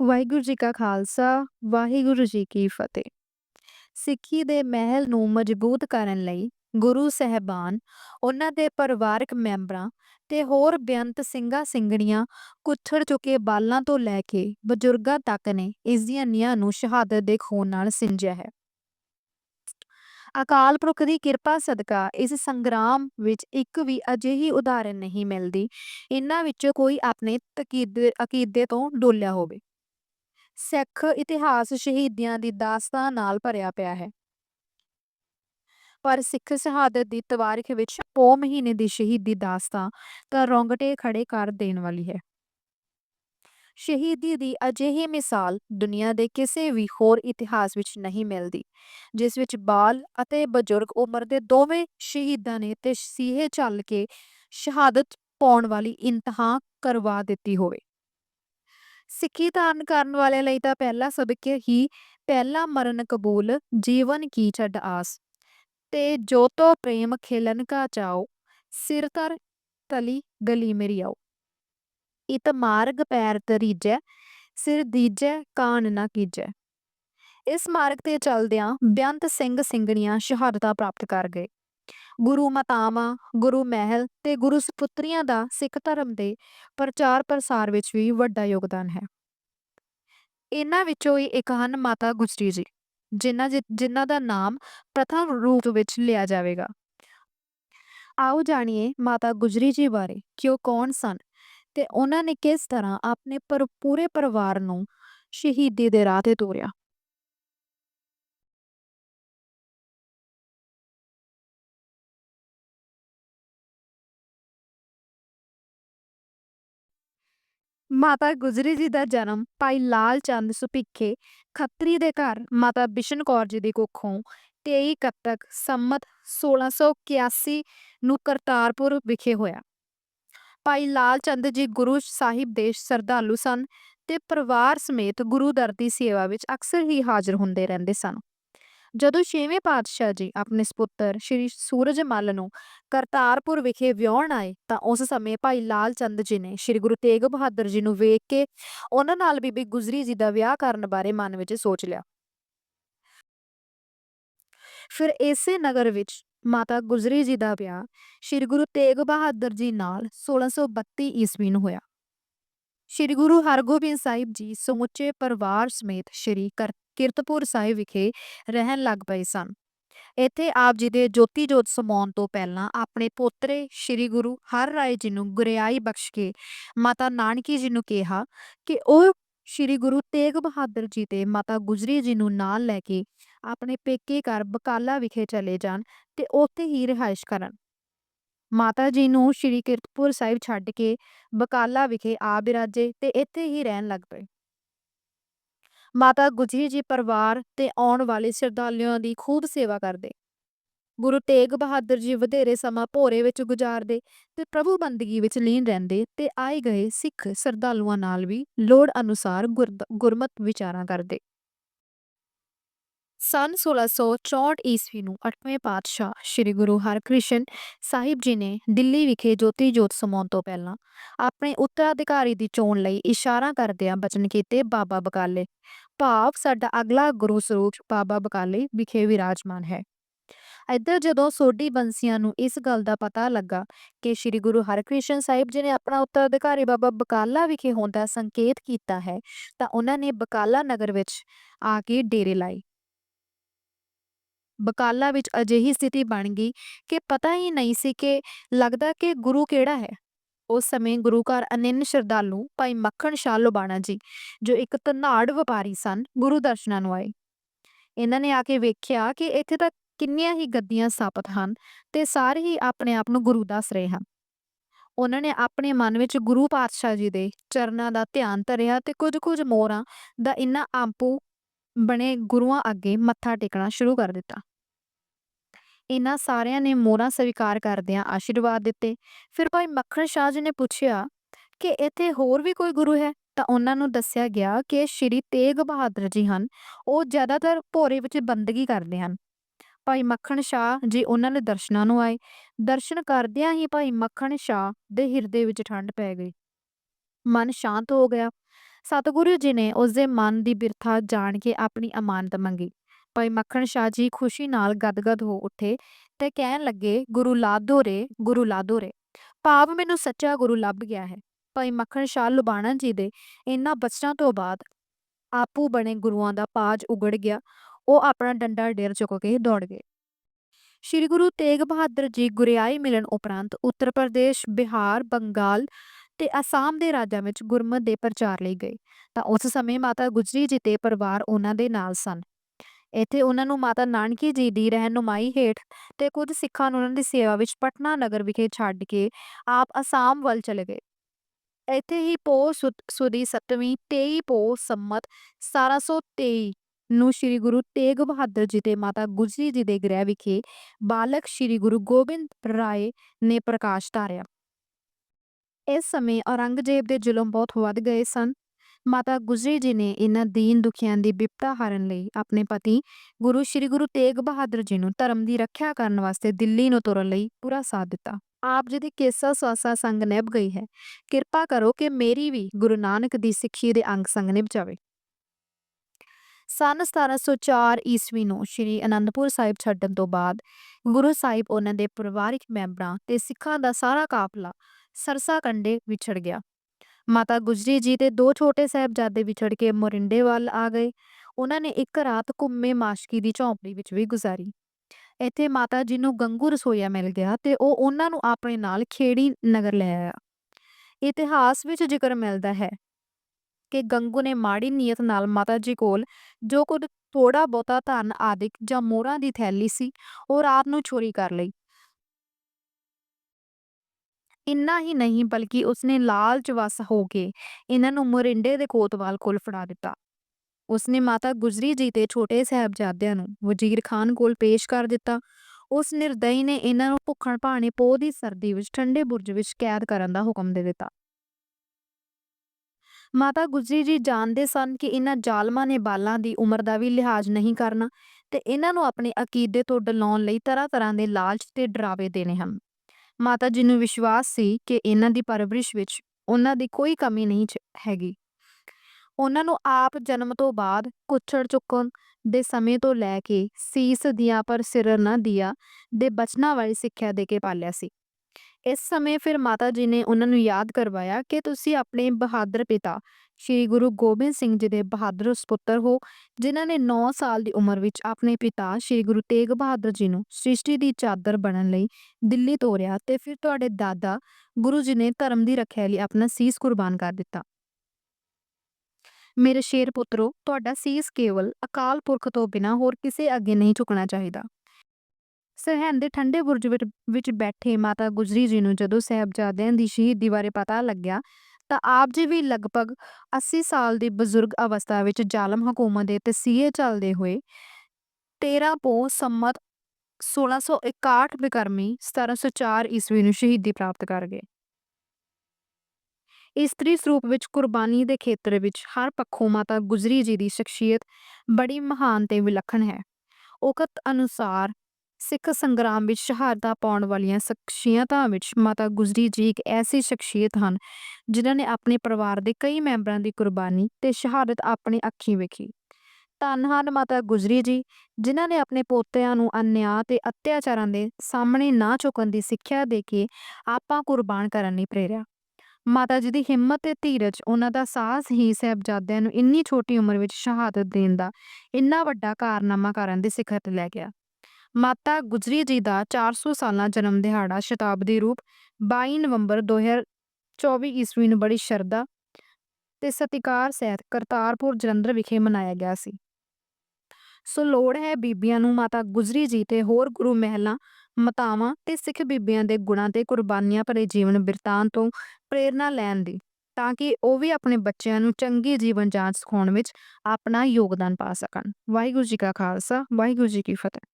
ਵਾਹਿਗੁਰੂ ਜੀ ਕਾ ਖਾਲਸਾ, ਵਾਹਿਗੁਰੂ ਜੀ ਕੀ ਫਤਿਹ। ਸਿੱਖੀ ਦੇ ਮਹਿਲ ਨੂੰ ਮਜ਼ਬੂਤ ਕਰਨ ਲਈ ਗੁਰੂ ਸਹਿਬਾਨ, ਉਹਨਾਂ ਦੇ ਪਰਿਵਾਰਕ ਮੈਂਬਰਾਂ ਤੇ ਹੋਰ ਬੇਅੰਤ ਸਿੰਘਾਂ ਸਿੰਘਣੀਆਂ ਕੁੱਥੜ ਚੁੱਕੇ ਬਾਲਾਂ ਤੋਂ ਲੈ ਕੇ ਬਜ਼ੁਰਗਾਂ ਤੱਕ ਨੇ ਇਸ ਦੀਆਂ ਨੀਹਾਂ ਨੂੰ ਸ਼ਹਾਦਤ ਦੇ ਖੂਨ ਨਾਲ ਸਿੰਜਿਆ ਹੈ। ਅਕਾਲ ਪੁਰਖ ਦੀ ਕਿਰਪਾ ਸਦਕਾ ਇਸ ਸੰਗਰਾਮ ਵਿੱਚ ਇੱਕ ਵੀ ਅਜਿਹੀ ਉਦਾਹਰਨ ਨਹੀਂ ਮਿਲਦੀ, ਇਹਨਾਂ ਵਿੱਚੋਂ ਕੋਈ ਆਪਣੇ ਤਕੀਦੇ, ਅਕੀਦੇ ਤੋਂ ਡੋਲਿਆ ਹੋਵੇ। ਸਿੱਖ ਇਤਿਹਾਸ ਸ਼ਹੀਦੀਆਂ ਦੀ ਦਾਸਤਾਨ ਨਾਲ ਭਰਿਆ ਪਿਆ ਹੈ। ਪਰ ਸਿੱਖ ਸ਼ਹਾਦਤ ਦੀ ਤਵਾਰੀਖ ਵਿੱਚ ਪੋ ਮਹੀਨੇ ਦੀ ਸ਼ਹੀਦੀ ਦਾਸਤਾਨ ਤਾਂ ਰੋਂਗਟੇ ਖੜੇ ਕਰ ਦੇਣ ਵਾਲੀ ਹੈ। ਸ਼ਹੀਦੀ ਦੀ ਅਜਿਹੀ ਮਿਸਾਲ ਦੁਨੀਆ ਦੇ ਕਿਸੇ ਵੀ ਹੋਰ ਇਤਿਹਾਸ ਵਿੱਚ ਨਹੀਂ ਮਿਲਦੀ, ਜਿਸ ਵਿੱਚ ਬਾਲ ਅਤੇ ਬਜ਼ੁਰਗ ਉਮਰ ਦੇ ਦੋਵੇਂ ਸ਼ਹੀਦਾਂ ਨੇ ਤੇ ਸੀਹੇ ਚੱਲ ਕੇ ਸ਼ਹਾਦਤ ਪਾਉਣ ਵਾਲੀ ਇੰਤਹਾ ਕਰਵਾ ਦਿੱਤੀ ਹੋਵੇ। ਸਿੱਖੀ ਧਾਰਨ ਕਰਨ ਵਾਲਿਆਂ ਲਈ ਤਾਂ ਪਹਿਲਾ ਸਬਕ ਹੀ ਪਹਿਲਾ ਮਰਨ ਕਬੂਲ, ਜੀਵਨ ਕੀ ਛੱਡ ਆਸ। ਤੇ ਜੋ ਤੋ ਪ੍ਰੇਮ ਖੇਲਨ ਕਾ ਚਾਓ, ਸਿਰ ਤਰ ਤਲੀ ਗਲੀ ਮੇਰੀ ਆਓ। ਇਤ ਮਾਰਗ ਪੈਰ ਤਰੀਜੈ ਸਿਰ ਦੀਜੈ ਕਾਨ ਨਾ ਕੀਜੈ। ਇਸ ਮਾਰਗ ਤੇ ਚੱਲਦਿਆਂ ਬੇਅੰਤ ਸਿੰਘ ਸਿੰਘਣੀਆਂ ਸ਼ਹਾਦਤਾਂ ਪ੍ਰਾਪਤ ਕਰ ਗਏ। ਗੁਰੂ ਮਾਤਾਵਾਂ, ਗੁਰੂ ਮਹਿਲ ਤੇ ਗੁਰੂ ਸਪੁੱਤਰੀਆਂ ਦਾ ਸਿੱਖ ਧਰਮ ਦੇ ਪ੍ਰਚਾਰ ਪ੍ਰਸਾਰ ਵਿੱਚ ਵੀ ਵੱਡਾ ਯੋਗਦਾਨ ਹੈ। ਇਹਨਾਂ ਵਿੱਚੋਂ ਹੀ ਇੱਕ ਹਨ ਮਾਤਾ ਗੁਜਰੀ ਜੀ, ਜਿਨ੍ਹਾਂ ਜਿਨ੍ਹਾਂ ਦਾ ਨਾਮ ਪ੍ਰਥਮ ਰੂਪ ਵਿੱਚ ਲਿਆ ਜਾਵੇਗਾ। ਆਓ ਜਾਣੀਏ ਮਾਤਾ ਗੁਜਰੀ ਜੀ ਬਾਰੇ ਕਿ ਉਹ ਕੌਣ ਸਨ ਤੇ ਉਹਨਾਂ ਨੇ ਕਿਸ ਤਰ੍ਹਾਂ ਆਪਣੇ ਪਰ ਪੂਰੇ ਪਰਿਵਾਰ ਨੂੰ ਸ਼ਹੀਦੀ ਦੇ ਰਾਹ ਤੇ ਤੋਰਿਆ। ਮਾਤਾ ਗੁਜਰੀ ਜੀ ਦਾ ਜਨਮ ਭਾਈ ਲਾਲ ਚੰਦ ਸੁਪਿੱਖੇ ਖੱਤਰੀ ਦੇ ਘਰ ਮਾਤਾ ਬਿਸ਼ਨ ਕੌਰ ਜੀ ਦੀ ਕੁੱਖੋਂ 23 ਕੱਤਕ ਸੰਮਤ 1681 ਨੂੰ ਕਰਤਾਰਪੁਰ ਵਿਖੇ ਹੋਇਆ। ਭਾਈ ਲਾਲ ਚੰਦ ਜੀ ਗੁਰੂ ਸਾਹਿਬ ਦੇ ਸ਼ਰਧਾਲੂ ਸਨ ਤੇ ਪਰਿਵਾਰ ਸਮੇਤ ਗੁਰੂ ਦਰ ਦੀ ਸੇਵਾ ਵਿੱਚ ਅਕਸਰ ਹੀ ਹਾਜ਼ਰ ਹੁੰਦੇ ਰਹਿੰਦੇ ਸਨ। ਜਦੋਂ ਛੇਵੇਂ ਪਾਤਸ਼ਾਹ ਜੀ ਆਪਣੇ ਸੁਪੁੱਤਰ ਸ੍ਰੀ ਸੂਰਜਮਲ ਨੂੰ ਕਰਤਾਰਪੁਰ ਵਿਖੇ ਵਿਆਹਣ ਆਏ, ਤਾਂ ਉਸ ਸਮੇਂ ਭਾਈ ਲਾਲ ਚੰਦ ਜੀ ਨੇ ਸ੍ਰੀ ਗੁਰੂ ਤੇਗ ਬਹਾਦਰ ਜੀ ਨੂੰ ਵੇਖ ਕੇ ਉਹਨਾਂ ਨਾਲ ਬੀਬੀ ਗੁਜਰੀ ਜੀ ਦਾ ਵਿਆਹ ਕਰਨ ਬਾਰੇ ਮਨ ਵਿੱਚ ਸੋਚ ਲਿਆ। ਫਿਰ ਇਸੇ ਨਗਰ ਵਿੱਚ ਮਾਤਾ ਗੁਜਰੀ ਜੀ ਦਾ ਵਿਆਹ ਸ੍ਰੀ ਗੁਰੂ ਤੇਗ ਬਹਾਦਰ ਜੀ ਨਾਲ 1632 ਈਸਵੀ ਨੂੰ ਹੋਇਆ। ਸ੍ਰੀ ਗੁਰੂ ਹਰਗੋਬਿੰਦ ਸਾਹਿਬ ਜੀ ਸਮੁੱਚੇ ਪਰਿਵਾਰ ਸਮੇਤ ਸ੍ਰੀ ਕਰ- ਕੀਰਤਪੁਰ ਸਾਹਿਬ ਵਿਖੇ ਰਹਿਣ ਲੱਗ ਪਏ ਸਨ। ਇੱਥੇ ਆਪ ਜੀ ਦੇ ਜੋਤੀ ਜੋਤ ਸਮਾਉਣ ਤੋਂ ਪਹਿਲਾਂ ਆਪਣੇ ਪੋਤਰੇ ਸ੍ਰੀ ਗੁਰੂ ਹਰ ਰਾਏ ਜੀ ਨੂੰ ਗੁਰਿਆਈ ਬਖਸ਼ ਕੇ ਮਾਤਾ ਨਾਨਕੀ ਜੀ ਨੂੰ ਕਿਹਾ ਕਿ ਉਹ ਸ੍ਰੀ ਗੁਰੂ ਤੇਗ ਬਹਾਦਰ ਜੀ ਤੇ ਮਾਤਾ ਗੁਜਰੀ ਜੀ ਨੂੰ ਨਾਲ ਲੈ ਕੇ ਆਪਣੇ ਪੇਕੇ ਘਰ ਬਕਾਲਾ ਵਿਖੇ ਚਲੇ ਜਾਣ ਤੇ ਉੱਥੇ ਹੀ ਰਿਹਾਇਸ਼ ਕਰਨ। ਮਾਤਾ ਜੀ ਨੂੰ ਸ੍ਰੀ ਕੀਰਤਪੁਰ ਸਾਹਿਬ ਛੱਡ ਕੇ ਬਕਾਲਾ ਵਿਖੇ ਆ ਬਿਰਾਜੇ ਤੇ ਇੱਥੇ ਹੀ ਰਹਿਣ ਲੱਗ ਪਏ। ਮਾਤਾ ਗੁਜਰੀ ਜੀ ਪਰਿਵਾਰ ਤੇ ਆਉਣ ਵਾਲੇ ਸ਼ਰਧਾਲੂਆਂ ਦੀ ਖੂਬ ਸੇਵਾ ਕਰਦੇ। ਗੁਰੂ ਤੇਗ ਬਹਾਦਰ ਜੀ ਵਧੇਰੇ ਸਮਾਂ ਭੋਰੇ ਵਿੱਚ ਗੁਜ਼ਾਰਦੇ ਤੇ ਪ੍ਰਭੂ ਬੰਦਗੀ ਵਿੱਚ ਲੀਨ ਰਹਿੰਦੇ ਤੇ ਆਏ ਗਏ ਸਿੱਖ ਸ਼ਰਧਾਲੂਆਂ ਨਾਲ ਵੀ ਲੋੜ ਅਨੁਸਾਰ ਗੁਰਦ- ਗੁਰਮਤ ਵਿਚਾਰਾਂ ਕਰਦੇ। ਸਨ 1664 ਈਸਵੀ ਨੂੰ 8ਵੇਂ ਪਾਤਸ਼ਾਹ ਸ੍ਰੀ ਗੁਰੂ ਹਰਕ੍ਰਿਸ਼ਨ ਸਾਹਿਬ ਜੀ ਨੇ ਦਿੱਲੀ ਵਿਖੇ ਜੋਤੀ ਜੋਤ ਸਮਾਉਣ ਤੋਂ ਪਹਿਲਾਂ ਆਪਣੇ ਉੱਤਰਾਧਿਕਾਰੀ ਦੀ ਚੋਣ ਲਈ ਇਸ਼ਾਰਾ ਕਰਦਿਆਂ ਬਚਨ ਕੀਤੇ ਬਾਬਾ ਬਕਾਲੇ। ਭਾਵ ਸਾਡਾ ਅਗਲਾ ਗੁਰੂ ਸਰੂਪ ਬਾਬਾ ਬਕਾਲੇ ਵਿਖੇ ਵਿਰਾਜਮਾਨ ਹੈ। ਇੱਧਰ ਜਦੋਂ ਸੋਢੀ ਬੰਸੀਆਂ ਨੂੰ ਇਸ ਗੱਲ ਦਾ ਪਤਾ ਲੱਗਾ ਕਿ ਸ੍ਰੀ ਗੁਰੂ ਹਰਕ੍ਰਿਸ਼ਨ ਸਾਹਿਬ ਜੀ ਨੇ ਆਪਣਾ ਉੱਤਰਾਧਿਕਾਰੀ ਬਾਬਾ ਬਕਾਲਾ ਵਿਖੇ ਹੋਣ ਦਾ ਸੰਕੇਤ ਕੀਤਾ ਹੈ ਤਾਂ ਉਹਨਾਂ ਨੇ ਬਕਾਲਾ ਨਗਰ ਵਿੱਚ ਆ ਕੇ ਡੇਰੇ ਲਾਏ। ਬਕਾਲਾ ਵਿੱਚ ਅਜਿਹੀ ਸਥਿਤੀ ਬਣ ਗਈ ਕਿ ਪਤਾ ਹੀ ਨਹੀਂ ਸੀ ਕਿ ਲੱਗਦਾ ਕਿ ਗੁਰੂ ਕਿਹੜਾ ਹੈ। ਉਸ ਸਮੇਂ ਗੁਰੂ ਘਰ ਅਨੰਨ ਸ਼ਰਧਾਲੂ ਭਾਈ ਮੱਖਣ ਸ਼ਾਹ ਲੋਬਾਣਾ ਜੀ, ਜੋ ਇੱਕ ਧਨਾੜ ਵਪਾਰੀ ਸਨ ਗੁਰੂ ਦਰਸ਼ਨਾਂ ਨੂੰ ਆਏ। ਇਹਨਾਂ ਨੇ ਆ ਕੇ ਵੇਖਿਆ ਕਿ ਇੱਥੇ ਤਾਂ ਕਿੰਨੀਆਂ ਹੀ ਗੱਦੀਆਂ ਸਥਾਪਿਤ ਹਨ ਤੇ ਸਾਰੇ ਹੀ ਆਪਣੇ ਆਪ ਨੂੰ ਗੁਰੂ ਦੱਸ ਰਹੇ ਹਨ। ਉਹਨਾਂ ਨੇ ਆਪਣੇ ਮਨ ਵਿੱਚ ਗੁਰੂ ਪਾਤਸ਼ਾਹ ਜੀ ਦੇ ਚਰਨਾਂ ਦਾ ਧਿਆਨ ਧਰਿਆ ਤੇ ਕੁਝ ਕੁਝ ਮੋਹਰਾਂ ਦਾ ਇਨਾ ਆਪੂ ਬਣੇ ਗੁਰੂਆਂ ਅੱਗੇ ਮੱਥਾ ਟੇਕਣਾ ਸ਼ੁਰੂ ਕਰ ਦਿੱਤਾ। ਇਹਨਾਂ ਸਾਰਿਆਂ ਨੇ ਮੋਹਰਾਂ ਸਵੀਕਾਰ ਕਰਦਿਆਂ ਆਸ਼ੀਰਵਾਦ ਦਿੱਤੇ। ਫਿਰ ਭਾਈ ਮੱਖਣ ਸ਼ਾਹ ਜੀ ਨੇ ਪੁੱਛਿਆ ਕਿ ਇੱਥੇ ਹੋਰ ਵੀ ਕੋਈ ਗੁਰੂ ਹੈ? ਤਾਂ ਉਹਨਾਂ ਨੂੰ ਦੱਸਿਆ ਗਿਆ ਕਿ ਸ਼੍ਰੀ ਤੇਗ ਬਹਾਦਰ ਜੀ ਹਨ। ਉਹ ਜ਼ਿਆਦਾਤਰ ਭੋਰੇ ਵਿੱਚ ਬੰਦਗੀ ਕਰਦੇ ਹਨ। ਭਾਈ ਮੱਖਣ ਸ਼ਾਹ ਜੀ ਉਹਨਾਂ ਦੇ ਦਰਸ਼ਨਾਂ ਨੂੰ ਆਏ। ਦਰਸ਼ਨ ਕਰਦਿਆਂ ਹੀ ਭਾਈ ਮੱਖਣ ਸ਼ਾਹ ਦੇ ਹਿਰਦੇ ਵਿੱਚ ਠੰਡ ਪੈ ਗਈ। ਮਨ ਸ਼ਾਂਤ ਹੋ ਗਿਆ। ਸਤਿਗੁਰੂ ਜੀ ਨੇ ਉਸ ਦੇ ਮਨ ਦੀ ਬਿਰਥਾ ਜਾਣ ਕੇ ਆਪਣੀ ਅਮਾਨਤ ਮੰਗੀ। ਭਾਈ ਮੱਖਣ ਸ਼ਾਹ ਜੀ ਖੁਸ਼ੀ ਨਾਲ ਗਦਗਦ ਹੋ ਉੱਠੇ ਤੇ ਕਹਿਣ ਲੱਗੇ, ਗੁਰੂ ਲਾਧੋ ਰੇ, ਗੁਰੂ ਲਾਧੋ ਰੇ। ਭਾਵ ਮੈਨੂੰ ਸੱਚਾ ਗੁਰੂ ਲੱਭ ਗਿਆ ਹੈ। ਭਾਈ ਮੱਖਣ ਸ਼ਾਹ ਲੁਬਾਣਾ ਜੀ ਦੇ ਇਹਨਾਂ ਬਚਨਾਂ ਤੋਂ ਬਾਅਦ ਆਪੂ ਬਣੇ ਗੁਰੂਆਂ ਦਾ ਪਾਜ ਉਗੜ ਗਿਆ। ਉਹ ਆਪਣਾ ਡੰਡਾ ਡੇਰ ਚੁੱਕ ਕੇ ਦੌੜ ਗਏ। ਸ਼੍ਰੀ ਗੁਰੂ ਤੇਗ ਬਹਾਦਰ ਜੀ ਗੁਰਿਆਈ ਮਿਲਣ ਉਪਰੰਤ ਉੱਤਰ ਪ੍ਰਦੇਸ਼, ਬਿਹਾਰ, ਬੰਗਾਲ ਤੇ ਅਸਾਮ ਦੇ ਰਾਜਾਂ ਵਿੱਚ ਗੁਰਮਤ ਦੇ ਪ੍ਰਚਾਰ ਲਈ ਗਏ। ਤਾਂ ਉਸ ਸਮੇਂ ਮਾਤਾ ਗੁਜਰੀ ਜੀ ਤੇ ਪਰਿਵਾਰ ਉਹਨਾਂ ਦੇ ਨਾਲ ਸਨ। ਇੱਥੇ ਉਹਨਾਂ ਨੂੰ ਮਾਤਾ ਨਾਨਕੀ ਜੀ ਦੀ ਰਹਿਨੁਮਾਈ ਹੇਠ ਤੇ ਕੁਝ ਸਿੱਖਾਂ ਨੂੰ ਉਹਨਾਂ ਦੀ ਸੇਵਾ ਵਿੱਚ ਪਟਨਾ ਨਗਰ ਵਿਖੇ ਛੱਡ ਕੇ ਆਪ ਅਸਾਮ ਵੱਲ ਚਲੇ ਗਏ। ਇੱਥੇ ਹੀ ਪੋ ਸੁਦ- ਸੁਦੀ 7ਵੀਂ 23 ਪੋ ਸੰਮਤ 1723 ਨੂੰ ਸ੍ਰੀ ਗੁਰੂ ਤੇਗ ਬਹਾਦਰ ਜੀ ਤੇ ਮਾਤਾ ਗੁਜਰੀ ਜੀ ਦੇ ਗ੍ਰਹਿ ਵਿਖੇ ਬਾਲਕ ਸ੍ਰੀ ਗੁਰੂ ਗੋਬਿੰਦ ਰਾਏ ਨੇ ਪ੍ਰਕਾਸ਼ ਧਾਰਿਆ। ਇਸ ਸਮੇਂ ਔਰੰਗਜ਼ੇਬ ਦੇ ਜ਼ੁਲਮ ਬਹੁਤ ਵੱਧ ਗਏ ਸਨ। ਮਾਤਾ ਗੁਜਰੀ ਜੀ ਨੇ ਇਹਨਾਂ ਦੀਨ ਦੁਖੀਆਂ ਦੀ ਬਿਪਤਾ ਹਾਰਨ ਲਈ ਆਪਣੇ ਪਤੀ ਗੁਰੂ ਸ੍ਰੀ ਗੁਰੂ ਤੇਗ ਬਹਾਦਰ ਜੀ ਨੂੰ ਧਰਮ ਦੀ ਰੱਖਿਆ ਕਰਨ ਵਾਸਤੇ ਦਿੱਲੀ ਨੂੰ ਤੁਰਨ ਲਈ ਪੂਰਾ ਸਾਥ ਦਿੱਤਾ। ਆਪ ਜੀ ਦੀ ਕੇਸਾ ਸਵਾਸਾ ਸੰਗ ਨਿਭ ਗਈ ਹੈ। ਕਿਰਪਾ ਕਰੋ ਕਿ ਮੇਰੀ ਵੀ ਗੁਰੂ ਨਾਨਕ ਦੀ ਸਿੱਖੀ ਦੇ ਅੰਗ ਸੰਗ ਨਿਭ ਜਾਵੇ। ਸਨ 1704 ਈਸਵੀ ਨੂੰ ਸ਼੍ਰੀ ਅਨੰਦਪੁਰ ਸਾਹਿਬ ਛੱਡਣ ਤੋਂ ਬਾਅਦ ਗੁਰੂ ਸਾਹਿਬ ਉਹਨਾਂ ਦੇ ਪਰਿਵਾਰਿਕ ਮੈਂਬਰਾਂ ਤੇ ਸਿੱਖਾਂ ਦਾ ਸਾਰਾ ਕਾਫਲਾ ਸਰਸਾ ਕੰਡੇ ਵਿਛੜ ਗਿਆ। ਮਾਤਾ ਗੁਜਰੀ ਜੀ ਦੇ ਦੋ ਛੋਟੇ ਸਾਹਿਬਜ਼ਾਦੇ ਵਿਛੜ ਕੇ ਮੋਰਿੰਡੇ ਵੱਲ ਆ ਗਏ। ਉਹਨਾਂ ਨੇ ਇੱਕ ਰਾਤ ਘੁੰਮੇ ਮਾਸ਼ਕੀ ਦੀ ਝੌਂਪੜੀ ਵਿੱਚ ਵੀ ਗੁਜ਼ਾਰੀ। ਇੱਥੇ ਮਾਤਾ ਜੀ ਨੂੰ ਗੰਗੂ ਰਸੋਈਆ ਮਿਲ ਗਿਆ ਤੇ ਉਹ ਉਹਨਾਂ ਨੂੰ ਆਪਣੇ ਨਾਲ ਖੇੜੀ ਨਗਰ ਲੈ ਆਇਆ। ਇਤਿਹਾਸ ਵਿੱਚ ਜ਼ਿਕਰ ਮਿਲਦਾ ਹੈ ਕਿ ਗੰਗੂ ਨੇ ਮਾੜੀ ਨੀਅਤ ਨਾਲ ਮਾਤਾ ਜੀ ਕੋਲ ਜੋ ਕੁਝ ਥੋੜਾ ਬਹੁਤਾ ਧਨ ਆਦਿਕ ਜਾਂ ਮੋਹਰਾਂ ਦੀ ਥੈਲੀ ਸੀ, ਉਹ ਰਾਤ ਨੂੰ ਚੋਰੀ ਕਰ ਲਈ। ਇੰਨਾ ਹੀ ਨਹੀਂ ਬਲਕਿ ਉਸਨੇ ਲਾਲਚ ਵਸ ਹੋ ਕੇ ਇਹਨਾਂ ਨੂੰ ਮੋਰਿੰਡੇ ਦੇ ਕੋਤਵਾਲ ਕੋਲ ਫੜਾ ਦਿੱਤਾ। ਉਸਨੇ ਮਾਤਾ ਗੁਜਰੀ ਜੀ ਤੇ ਛੋਟੇ ਸਾਹਿਬਜ਼ਾਦਿਆਂ ਨੂੰ ਵਜ਼ੀਰ ਖਾਨ ਕੋਲ ਪੇਸ਼ ਕਰ ਦਿੱਤਾ। ਉਸ ਨਿਰਦਈ ਨੇ ਇਹਨਾਂ ਨੂੰ ਭੁੱਖਣ ਭਾਣੇ ਪੋਹ ਦੀ ਸਰਦੀ ਵਿੱਚ ਠੰਡੇ ਬੁਰਜ ਵਿੱਚ ਕੈਦ ਕਰਨ ਦਾ ਹੁਕਮ ਦੇ ਦਿੱਤਾ। ਮਾਤਾ ਗੁਜਰੀ ਜੀ ਜਾਣਦੇ ਸਨ ਕਿ ਇਹਨਾਂ ਜ਼ਾਲਮਾਂ ਨੇ ਬਾਲਾਂ ਦੀ ਉਮਰ ਦਾ ਵੀ ਲਿਹਾਜ਼ ਨਹੀਂ ਕਰਨਾ ਤੇ ਇਹਨਾਂ ਨੂੰ ਆਪਣੇ ਅਕੀਦੇ ਤੋਂ ਡਲਾਉਣ ਲਈ ਤਰ੍ਹਾਂ ਤਰ੍ਹਾਂ ਦੇ ਲਾਲਚ ਤੇ ਡਰਾਵੇ ਦੇਣੇ ਹਨ। ਮਾਤਾ ਜੀ ਨੂੰ ਵਿਸ਼ਵਾਸ ਸੀ ਕਿ ਇਹਨਾਂ ਦੀ ਪਰਵਰਿਸ਼ ਵਿੱਚ ਉਹਨਾਂ ਦੀ ਕੋਈ ਕਮੀ ਨਹੀਂ ਹੈਗੀ। ਉਹਨਾਂ ਨੂੰ ਆਪ ਜਨਮ ਤੋਂ ਬਾਅਦ ਕੁੱਛੜ ਚੁੱਕਣ ਦੇ ਸਮੇਂ ਤੋਂ ਲੈ ਕੇ ਸੀਸ ਦੀਆਂ ਪਰ ਸਿਰ ਨਾ ਦਿਆ ਦੇ ਬਚਨਾਂ ਵਾਲੀ ਸਿੱਖਿਆ ਦੇ ਕੇ ਪਾਲਿਆ ਸੀ। ਇਸ ਸਮੇਂ ਫਿਰ ਮਾਤਾ ਜੀ ਨੇ ਉਹਨਾਂ ਨੂੰ ਯਾਦ ਕਰਵਾਇਆ ਕਿ ਤੁਸੀਂ ਆਪਣੇ ਬਹਾਦਰ ਪਿਤਾ, ਸ੍ਰੀ ਗੁਰੂ ਗੋਬਿੰਦ ਸਿੰਘ ਜੀ ਦੇ ਬਹਾਦਰ ਸੁਪੁੱਤਰ ਹੋ, ਜਿਨ੍ਹਾਂ ਨੇ 9 ਸਾਲ ਦੀ ਉਮਰ ਵਿੱਚ ਆਪਣੇ ਪਿਤਾ ਸ੍ਰੀ ਗੁਰੂ ਤੇਗ ਬਹਾਦਰ ਜੀ ਨੂੰ ਸ੍ਰਿਸ਼ਟੀ ਦੀ ਚਾਦਰ ਬਣਨ ਲਈ ਦਿੱਲੀ ਤੋਰਿਆ ਤੇ ਫਿਰ ਤੁਹਾਡੇ ਦਾਦਾ ਗੁਰੂ ਜੀ ਨੇ ਧਰਮ ਦੀ ਰੱਖਿਆ ਲਈ ਆਪਣਾ ਸੀਸ ਕੁਰਬਾਨ ਕਰ ਦਿੱਤਾ। ਮੇਰੇ ਸ਼ੇਰ ਪੁੱਤਰੋ, ਤੁਹਾਡਾ ਸੀਸ ਕੇਵਲ ਅਕਾਲ ਪੁਰਖ ਤੋਂ ਬਿਨਾਂ ਹੋਰ ਕਿਸੇ ਅੱਗੇ ਨਹੀਂ ਝੁਕਣਾ ਚਾਹੀਦਾ। ਸਰਹੰਦ ਦੇ ਠੰਡੇ ਬੁਰਜ ਵਿੱਚ ਬੈਠੇ ਮਾਤਾ ਗੁਜਰੀ ਜੀ ਨੂੰ ਜਦੋਂ ਸਾਹਿਬਜ਼ਾਦਿਆਂ ਦੀ ਸ਼ਹੀਦੀ ਬਾਰੇ ਪਤਾ ਲੱਗਿਆ, ਤਾਂ ਆਪ ਜੀ ਵੀ ਲਗਭਗ 80 ਸਾਲ ਦੀ ਬਜ਼ੁਰਗ ਅਵਸਥਾ ਵਿੱਚ ਜ਼ਾਲਮ ਹਕੂਮਤ ਦੇ ਤਸੀਹੇ ਚੱਲਦੇ ਹੋਏ 13 ਪੋ ਸੰਮਤ 1661 ਬਿਕਰਮੀ 1704 ਈਸਵੀ ਨੂੰ ਸ਼ਹੀਦੀ ਪ੍ਰਾਪਤ ਕਰ ਗਏ। ਇਸਤਰੀ ਸਰੂਪ ਵਿੱਚ ਕੁਰਬਾਨੀ ਦੇ ਖੇਤਰ ਵਿੱਚ ਹਰ ਪੱਖੋਂ ਮਾਤਾ ਗੁਜਰੀ ਜੀ ਦੀ ਸ਼ਖਸੀਅਤ ਬੜੀ ਮਹਾਨ ਤੇ ਵਿਲੱਖਣ ਹੈ। ਔਕਤ ਅਨੁਸਾਰ ਸਿੱਖ ਸੰਗਰਾਮ ਵਿੱਚ ਸ਼ਹਾਦਤਾਂ ਪਾਉਣ ਵਾਲੀਆਂ ਸ਼ਖਸੀਅਤਾਂ ਵਿੱਚ ਮਾਤਾ ਗੁਜਰੀ ਜੀ ਇੱਕ ਐਸੀ ਸ਼ਖਸੀਅਤ ਹਨ, ਜਿਨ੍ਹਾਂ ਨੇ ਆਪਣੇ ਪਰਿਵਾਰ ਦੇ ਕਈ ਮੈਂਬਰਾਂ ਦੀ ਕੁਰਬਾਨੀ ਤੇ ਸ਼ਹਾਦਤ ਆਪਣੀ ਅੱਖੀਂ ਵੇਖੀ। ਧੰਨ ਹਨ ਮਾਤਾ ਗੁਜਰੀ ਜੀ, ਜਿਨ੍ਹਾਂ ਨੇ ਆਪਣੇ ਪੋਤਿਆਂ ਨੂੰ ਅਨਿਆਂ ਤੇ ਅਤਿਆਚਾਰਾਂ ਦੇ ਸਾਹਮਣੇ ਨਾ ਝੁਕਣ ਦੀ ਸਿੱਖਿਆ ਦੇ ਕੇ ਆਪਾਂ ਕੁਰਬਾਨ ਕਰਨ ਲਈ ਪ੍ਰੇਰਿਆ। ਮਾਤਾ ਜੀ ਦੀ ਹਿੰਮਤ ਤੇ ਧੀਰਜ ਉਹਨਾਂ ਦਾ ਸਾਹਸ ਹੀ ਸਾਹਿਬਜ਼ਾਦਿਆਂ ਨੂੰ ਇੰਨੀ ਛੋਟੀ ਉਮਰ ਵਿੱਚ ਸ਼ਹਾਦਤ ਦੇਣ ਦਾ ਇੰਨਾ ਵੱਡਾ ਕਾਰਨਾਮਾ ਕਰਨ ਦੇ ਸਿਖਰ ਤੇ ਲੈ ਗਿਆ। ਮਾਤਾ ਗੁਜਰੀ ਜੀ ਦਾ 400 ਸਾਲਾਂ ਜਨਮ ਦਿਹਾੜਾ ਸ਼ਤਾਬਦੀ ਰੂਪ 22 ਨਵੰਬਰ 2024 ਈਸਵੀ ਨੂੰ ਬੜੀ ਸ਼ਰਧਾ ਤੇ ਸਤਿਕਾਰ ਸਹਿਤ ਕਰਤਾਰਪੁਰ ਜਲੰਧਰ ਵਿਖੇ ਮਨਾਇਆ ਗਿਆ ਸੀ। ਸੋ ਲੋੜ ਹੈ ਬੀਬੀਆਂ ਨੂੰ ਮਾਤਾ ਗੁਜਰੀ ਜੀ ਤੇ ਹੋਰ ਗੁਰੂ ਮਹਿਲਾਂ, ਮਤਾਵਾਂ ਤੇ ਸਿੱਖ ਬੀਬੀਆਂ ਦੇ ਗੁਣਾਂ ਤੇ ਕੁਰਬਾਨੀਆਂ ਭਰੇ ਜੀਵਨ ਬਿਰਤਾਂਤ ਤੋਂ ਪ੍ਰੇਰਨਾ ਲੈਣ ਦੀ, ਤਾਂ ਕਿ ਉਹ ਵੀ ਆਪਣੇ ਬੱਚਿਆਂ ਨੂੰ ਚੰਗੀ ਜੀਵਨ ਜਾਂਚ ਸਿਖਾਉਣ ਵਿੱਚ ਆਪਣਾ ਯੋਗਦਾਨ ਪਾ ਸਕਣ। ਵਾਹਿਗੁਰੂ ਜੀ ਕਾ ਖਾਲਸਾ, ਵਾਹਿਗੁਰੂ ਜੀ ਕੀ ਫਤਿਹ।